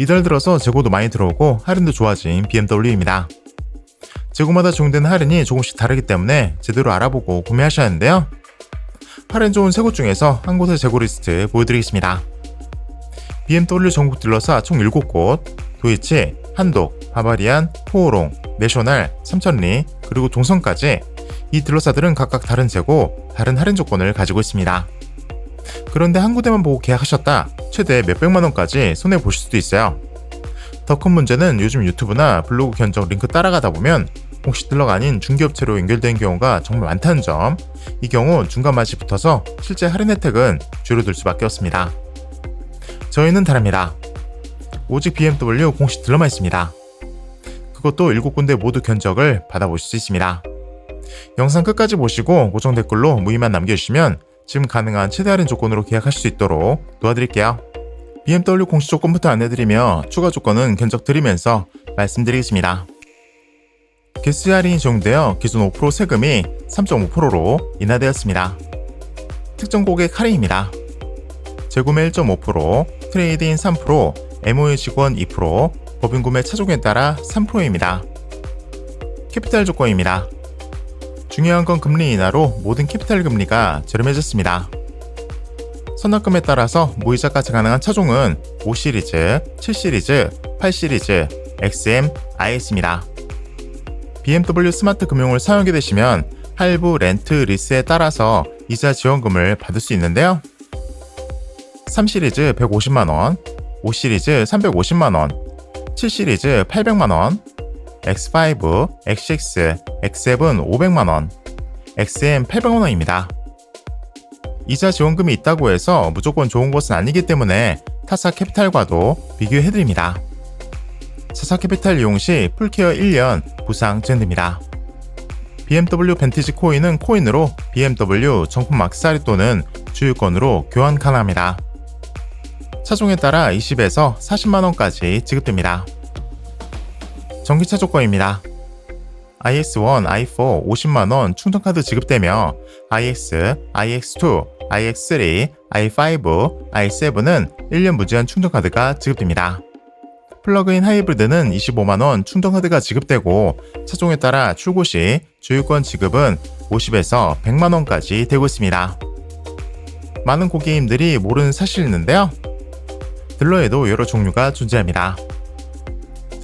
이달 들어서 재고도 많이 들어오고 할인도 좋아진 BMW입니다. 재고마다 적용되는 할인이 조금씩 다르기 때문에 제대로 알아보고 구매하셔야 하는데요. 할인 좋은 세 곳 중에서 한 곳의 재고 리스트 보여드리겠습니다. BMW 전국 딜러사 총 7곳, 도이치, 한독, 바바리안, 호오롱, 내셔널, 삼천리, 그리고 동성까지 이 딜러사들은 각각 다른 재고, 다른 할인 조건을 가지고 있습니다. 그런데 한 군데만 보고 계약하셨다 최대 몇백만 원까지 손해 보실 수도 있어요. 더 큰 문제는 요즘 유튜브나 블로그 견적 링크 따라가다 보면 공식 딜러가 아닌 중개업체로 연결된 경우가 정말 많다는 점. 이 경우 중간 맛이 붙어서 실제 할인 혜택은 줄어들 수밖에 없습니다. 저희는 다릅니다. 오직 BMW 공식 딜러만 있습니다. 그것도 7군데 모두 견적을 받아보실 수 있습니다. 영상 끝까지 보시고 고정 댓글로 무의만 남겨주시면 지금 가능한 최대 할인 조건으로 계약하실 수 있도록 도와드릴게요. BMW 공식 조건부터 안내드리며 추가 조건은 견적 드리면서 말씀드리겠습니다. 개수 할인이 적용되어 기존 5% 세금이 3.5%로 인하되었습니다. 특정 고객 할인입니다. 재구매 1.5%, 트레이드인 3%, MOU 직원 2%, 법인 구매 차종에 따라 3%입니다. 캐피탈 조건입니다. 중요한 건 금리 인하로 모든 캐피탈 금리가 저렴해졌습니다. 선납금에 따라서 무이자까지 가능한 차종은 5시리즈, 7시리즈, 8시리즈, XM, IS입니다. BMW 스마트 금융을 사용하게 되시면 할부, 렌트, 리스에 따라서 이자 지원금을 받을 수 있는데요. 3시리즈 150만원, 5시리즈 350만원, 7시리즈 800만원, X5, X6, X7 500만원, XM 800만원입니다. 이자 지원금이 있다고 해서 무조건 좋은 것은 아니기 때문에 타사 캐피탈과도 비교해드립니다. 자사 캐피탈 이용 시 풀케어 1년 부상 지원됩니다. BMW 벤티지 코인은 코인으로 BMW 정품 막사리 또는 주유권으로 교환 가능합니다. 차종에 따라 20에서 40만원까지 지급됩니다. 전기차 조건입니다. IX1, i4 50만원 충전카드 지급되며 IX, IX2, IX3, i5, i7은 1년 무제한 충전카드가 지급됩니다. 플러그인 하이브리드는 25만원 충전카드가 지급되고 차종에 따라 출고 시 주유권 지급은 50에서 100만원까지 되고 있습니다. 많은 고객님들이 모르는 사실이 있는데요. 딜러에도 여러 종류가 존재합니다.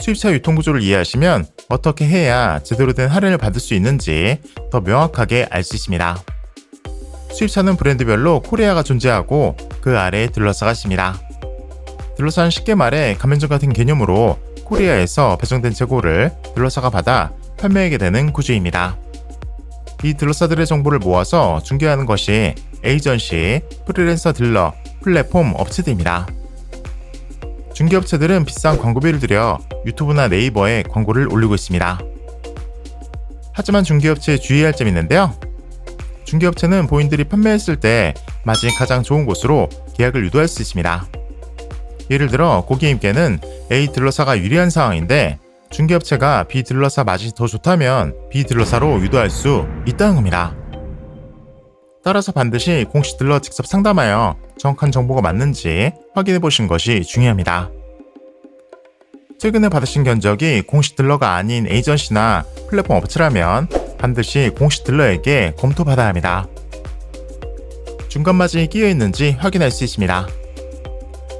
수입차 유통 구조를 이해하시면 어떻게 해야 제대로 된 할인을 받을 수 있는지 더 명확하게 알 수 있습니다. 수입차는 브랜드별로 코리아가 존재하고 그 아래에 딜러사가 있습니다. 딜러사는 쉽게 말해 가맹점 같은 개념으로 코리아에서 배정된 재고를 딜러사가 받아 판매하게 되는 구조입니다. 이 딜러사들의 정보를 모아서 중개하는 것이 에이전시, 프리랜서 딜러, 플랫폼 업체들입니다. 중개업체들은 비싼 광고비를 들여 유튜브나 네이버에 광고를 올리고 있습니다. 하지만 중개업체에 주의할 점이 있는데요. 중개업체는 본인들이 판매했을 때 마진이 가장 좋은 곳으로 계약을 유도할 수 있습니다. 예를 들어 고객님께는 A 딜러사가 유리한 상황인데 중개업체가 B 딜러사 마진이 더 좋다면 B 딜러사로 유도할 수 있다는 겁니다. 따라서 반드시 공식 딜러 직접 상담하여 정확한 정보가 맞는지 확인해 보신 것이 중요합니다. 최근에 받으신 견적이 공식 딜러가 아닌 에이전시나 플랫폼 업체라면 반드시 공식 딜러에게 검토받아야 합니다. 중간 마진이 끼어 있는지 확인할 수 있습니다.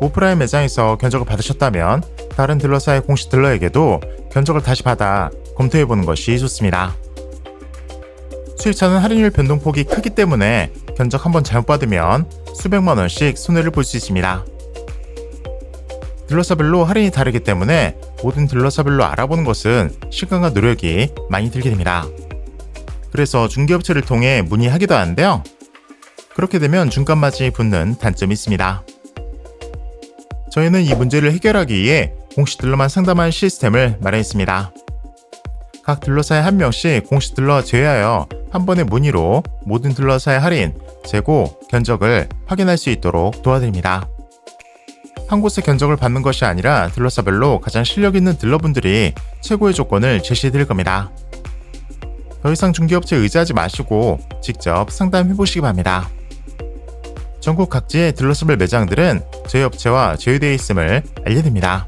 오프라인 매장에서 견적을 받으셨다면 다른 딜러사의 공식 딜러에게도 견적을 다시 받아 검토해 보는 것이 좋습니다. 수입차는 할인율 변동폭이 크기 때문에 견적 한번 잘못 받으면 수백만 원씩 손해를 볼 수 있습니다. 딜러사별로 할인이 다르기 때문에 모든 딜러사별로 알아보는 것은 시간과 노력이 많이 들게 됩니다. 그래서 중개업체를 통해 문의하기도 하는데요. 그렇게 되면 중간 마진이 붙는 단점이 있습니다. 저희는 이 문제를 해결하기 위해 공식 딜러만 상담하는 시스템을 마련했습니다. 각 딜러사에 한 명씩 공식 딜러 제외하여 한 번의 문의로 모든 딜러사의 할인, 재고, 견적을 확인할 수 있도록 도와드립니다. 한 곳의 견적을 받는 것이 아니라 딜러사별로 가장 실력 있는 딜러분들이 최고의 조건을 제시해 드릴 겁니다. 더 이상 중개업체에 의지하지 마시고 직접 상담해 보시기 바랍니다. 전국 각지의 딜러스별 매장들은 저희 업체와 제휴되어 있음을 알려드립니다.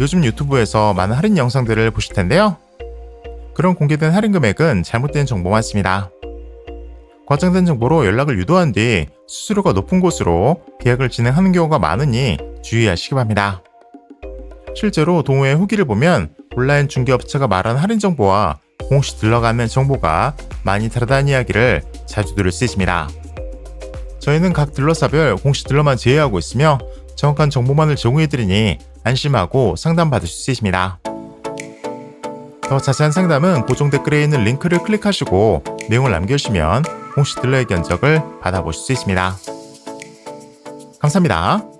요즘 유튜브에서 많은 할인 영상들을 보실 텐데요. 그런 공개된 할인 금액은 잘못된 정보 많습니다. 과장된 정보로 연락을 유도한 뒤 수수료가 높은 곳으로 계약을 진행하는 경우가 많으니 주의하시기 바랍니다. 실제로 동호회 후기를 보면 온라인 중개업체가 말한 할인 정보와 공식 들러가 는 정보가 많이 다르다는 이야기를 자주 들을 수 있습니다. 저희는 각 딜러사별 공식 딜러만 제외하고 있으며 정확한 정보만을 제공해드리니 안심하고 상담받으실 수 있습니다. 더 자세한 상담은 고정 댓글에 있는 링크를 클릭하시고 내용을 남겨주시면 공식 딜러의 견적을 받아보실 수 있습니다. 감사합니다.